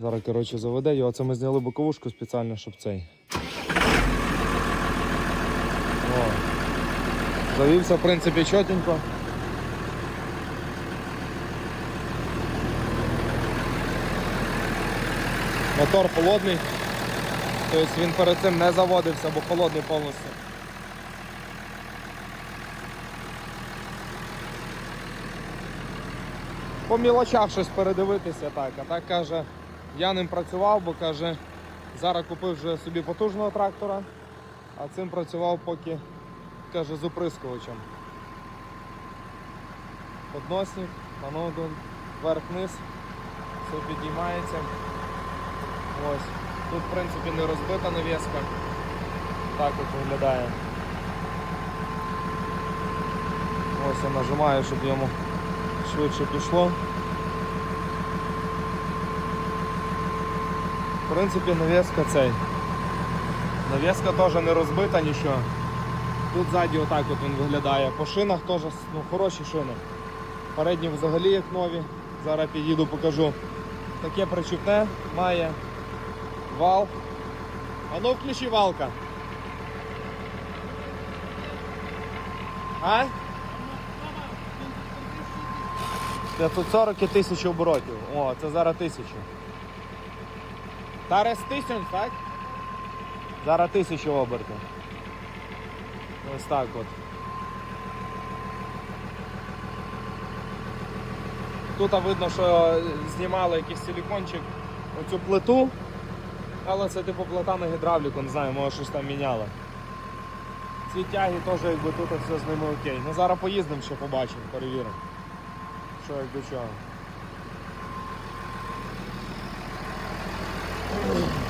Зараз, коротше, заведе його. Це ми зняли боковушку спеціально, щоб цей. О. Завівся, в принципі, чотенько. Мотор холодний. Тобто він перед цим не заводився, бо холодний повністю. По мілочах щось передивитися так. А так каже, я ним працював, бо каже, зараз купив вже собі потужного трактора, а цим працював поки каже з оприскувачем. Подносник, тут вверх-вниз, все підіймається. Ось. Тут в принципі не розбита навіска. Так от виглядає. Ось я нажимаю, щоб йому швидше пішло. В принципі, навіска цей. Навіска теж не розбита нічого. Тут ззаді отак от він виглядає. По шинах теж ну, хороші шини. Передні взагалі як нові. Зараз підійду покажу. Таке причіпне має вал. А ну включи валка. А? 540 і 1000 оборотів. О, це зараз 1000. Зараз 1000, так? Зараз 1000 обертів. Ось так от. Тут видно, що знімали якийсь силікончик оцю плиту, але це типу плита на гідравліку, не знаю, може щось там міняли. Ці тяги теж якби тут все з ними окей. Ну зараз поїздимо ще побачимо, перевіримо. Що як до чого. 嗯。